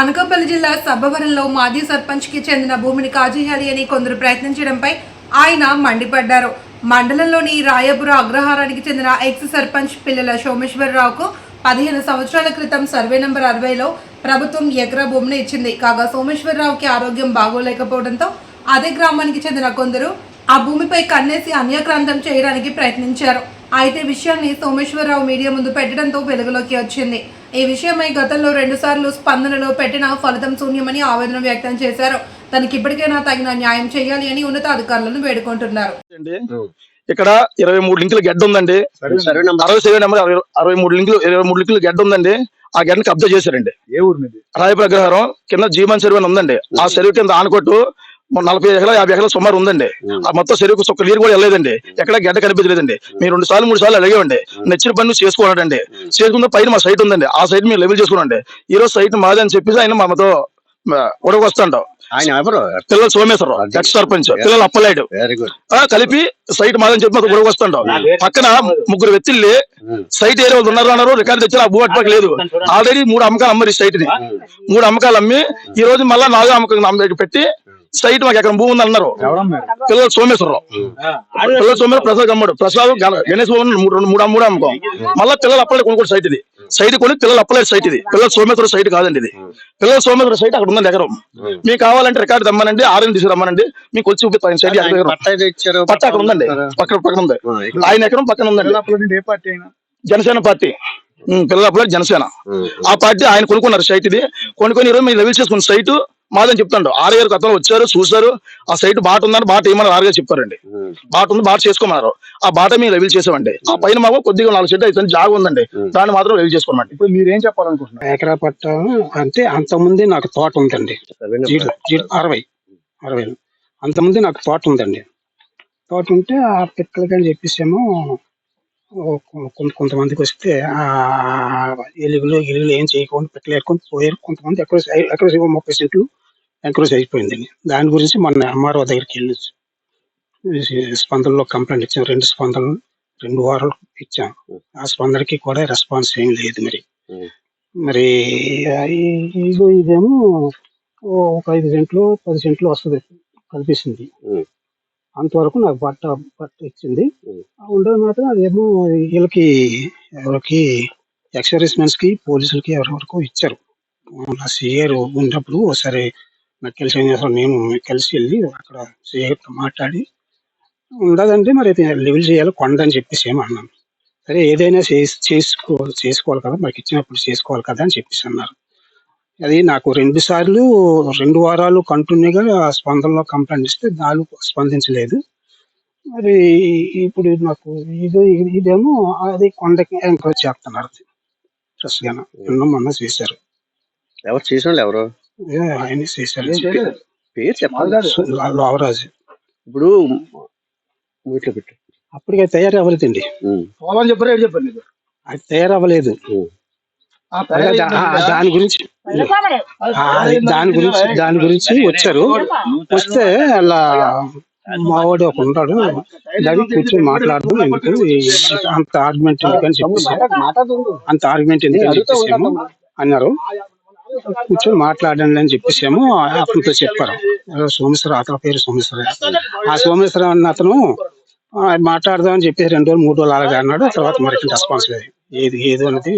అనకాపల్లి జిల్లా సబ్బవరంలో మాజీ సర్పంచ్కి చెందిన భూమిని కాజేయాలి అని కొందరు ప్రయత్నించడంపై ఆయన మండిపడ్డారు. మండలంలోని రాయపుర అగ్రహారానికి చెందిన ఎక్స్ సర్పంచ్ పిల్లల సోమేశ్వరరావుకు పదిహేను సంవత్సరాల క్రితం సర్వే నంబర్ అరవైలో ప్రభుత్వం ఎకరా భూమిని ఇచ్చింది. కాగా సోమేశ్వరరావుకి ఆరోగ్యం బాగోలేకపోవడంతో అదే గ్రామానికి చెందిన కొందరు ఆ భూమిపై కన్నేసి అన్యక్రాంతం చేయడానికి ప్రయత్నించారు. అయితే విషయాన్ని సోమేశ్వరరావు మీడియా ముందు పెట్టడంతో వెలుగులోకి వచ్చింది. ఈ విషయమై గతంలో రెండుసార్లు స్పందనలో పెట్టిన ఫలితం శూన్యమని ఆవేదన వ్యక్తం చేశారు. తనకి ఇప్పటికైనా తగిన న్యాయం చేయాలి అని ఉన్నతాధికారులను వేడుకుంటున్నారు. ఇక్కడ ఇరవై మూడు లింకులు గడ్డ ఉందండి. Survey number. అరవై సెవెన్ నెంబర్ అరవై- మూడు లింకులు ఇరవై మూడు లింకులు గడ్డ ఉందండి. ఆ గడ్డని కబ్జా చేశారండి. ఏ ఊరు మీది? రాయపుర అగ్రహారం కింద జీవన్ చెరువు అని ఉందండి. ఆ చెరువు కింద ఆనకొట్టు నలభై ఎకరాలు యాభై ఎకరాలు సుమారు ఉందండి. ఆ. మొత్తం చెరువుకు ఒక్క నీరు కూడా వెళ్ళలేదండి. ఎక్కడ గడ్డ కనిపించలేదండి. మీరు రెండు సార్లు మూడు సార్లు అడిగామండి నచ్చిన పని నువ్వు చేసుకోవాలండి చేసుకున్న పైన మా సైట్ ఉందండి. ఆ సైట్ మీరు లెవెల్ చేసుకోండి ఈ రోజు సైట్ మాది అని చెప్పేసి ఆయన మాతో ఉడక వస్తాడు. ఆయన ఎవరు? పిల్లలు సోమేశ్వరరావు ఎక్స్ సర్పంచ్. పిల్లలు అప్పలేడు. వెరీ గుడ్ ఆ, కలిపి సైట్ మాదని చెప్పి మాకు గొడవ వస్తుంటాం పక్కన ముగ్గురు వ్యక్తుల్ని సైట్ ఏరియా వాళ్ళు ఉన్నారు అన్నారు రికార్డు తెచ్చారు ఆ భూ అటుపక్క లేదు. ఆల్రెడీ మూడు అమ్మకాలు అమ్మరు ఈ సైట్ని మూడు అమ్మకాలు అమ్మి ఈ రోజు మళ్ళా నాలుగో అమ్మకం పెట్టి సైట్ మాకు ఎక్కడ భూమి ఉంది అన్నారు పిల్లలు సోమేశ్వరరావు. పిల్లలు సోమేశ్వర ప్రసాద్ అమ్మడు ప్రసాద్ గణ- గణేష్ బాబు మూడు రెండు మూడు మూడు అమ్మకం. మళ్ళీ పిల్లలు అప్పలేదు కొనుక్కోడు సైట్ ఇది. సైట్ కొని పిల్లలు అప్పలేదు సైట్ ఇది. పిల్లల సోమేశ్వర సైట్ కాదండి ఇది. పిల్లల సోమేశ్వర సైట్ అక్కడ ఉందండి ఎకరం. మీకు కావాలంటే రికార్డు తెమ్మనండి ఆర్ఎన్ తీసుకురమ్మనండి మీకు వచ్చి చూపిస్తాను సైట్. పట్టా అక్కడ ఉందండి. పక్కన పక్కన ఉంది. ఆయన ఎకరం పక్కన ఉందండి. ఏ పార్టీ అయినా? జనసేన పార్టీ. పిల్లల జనసేన. ఆ పార్టీ ఆయన కొనుక్కున్నారు సైట్ ఇది. కొనుక్కొని ఈరోజు మీరు లెవెల్ చేసుకున్న సైట్ మాదని చెప్తాడు ఆరు గారు అతను వచ్చారు చూసారు ఆ సైట్ బాట ఉందని బాట ఏమని ఆరు గారు చెప్పారండి. బాట ఉంది బాట చేసుకోమన్నారు. ఆ బాట మేము లెవెల్ చేసామండి. ఆ పైన మాకు కొద్దిగా నాలుగు సెట్ అయితే జాగా ఉందండి. దాన్ని మాత్రం లెవెల్ చేసుకోమండి ఇప్పుడు మీరు ఏం చెప్పాలనుకుంటున్నారు? ఎకరా పట్ట అంటే అంతకుముందు నాకు తోట ఉందండి. అరవై అరవై. అంతకుముందు నాకు తోట ఉందండి. తోట ఉంటే ఆ పిక్కలకి అని చెప్పేసేమో కొంత కొంతమందికి వస్తే ఆ ఎలుగులు గిలుగులు ఏం చేయకుండా పిక్కలు ఏరుకొని పోయారు. కొంతమంది ఎక్కడ ఎక్కడ ముప్పై సెంట్లు ఎంక్రోజ్ అయిపోయిందండి దాని గురించి మొన్న ఎంఆర్ఓ దగ్గరికి వెళ్ళి స్పందనలో కంప్లైంట్ ఇచ్చాం. రెండు స్పందనలు రెండు వారాలు ఇచ్చాం. ఆ స్పందనకి కూడా రెస్పాన్స్ ఏం లేదు మరి. మరి ఇదిగో ఇదేమో ఒక ఐదు సెంట్లు పది సెంట్లు వస్తుంది కల్పిస్తుంది. అంతవరకు నాకు బట్ట బట్ట ఇచ్చింది. ఉండేది మాత్రం అదేమో వీళ్ళకి ఎవరికి ఎక్సర్వీస్మెన్స్కి పోలీసులకి ఎవరి వరకు ఇచ్చారు నా సిఆర్ ఉన్నప్పుడు ఒకసారి నాకు కలిసి నేను కలిసి వెళ్ళి అక్కడ సిఐతో మాట్లాడి ఉండదంటే మరి లెవెల్ చేయాలి కొండ అని చెప్పేసి ఏమో అన్నాను సరే ఏదైనా చేసి చేసుకో చేసుకోవాలి కదా మనకి ఇచ్చినప్పుడు చేసుకోవాలి కదా అని చెప్పేసి అన్నారు. అది నాకు రెండు సార్లు రెండు వారాలు కంటిన్యూగా స్పందనలో కంప్లైంట్ ఇస్తే నాలుగు స్పందించలేదు. మరి ఇప్పుడు నాకు ఇది ఇదేమో అది కొండకి ఎంకరేజ్ చేస్తున్నారు. ఫ్రెష్గా నిన్న మొన్న చేశారు. ఎవరు చేసిన ఎవరు? ఏ ఆయన చేశారు పేరు చెప్పాలి లావరాజు ఇప్పుడు వీటిలో పెట్టు. అప్పటికే తయారు అవ్వలేదండి పోవాలని చెప్పారు? నీకు? అది తయారు అవ్వలేదు అదే దా- ఆ- దాని గురించి దాని గురించి దాని గురించి వచ్చారు. వస్తే అలా మావాడు ఒక ఉంటాడు. దాన్ని కూర్చొని మాట్లాడడం ఎందుకు ఈ- అంత ఆర్గ్యుమెంట్ ఎందుకని చెప్పేసి అంత ఆర్గ్యుమెంట్ ఎందుకని చెప్పేసి ఏమో అన్నారు. కూర్చొని మాట్లాడండి అని చెప్పేసాము అతనితో చెప్పారు. సోమేశ్వర అతని పేరు సోమేశ్వర ఆ సోమేశ్వర అన్న అతను మాట్లాడదామని మాట్లాడదాం అని చెప్పేసి రెండు రోజులు మూడు రోజులు అలాగే అన్నాడు. తర్వాత మరి రెస్పాన్స్ లేదు. ఏది ఏదో అనేది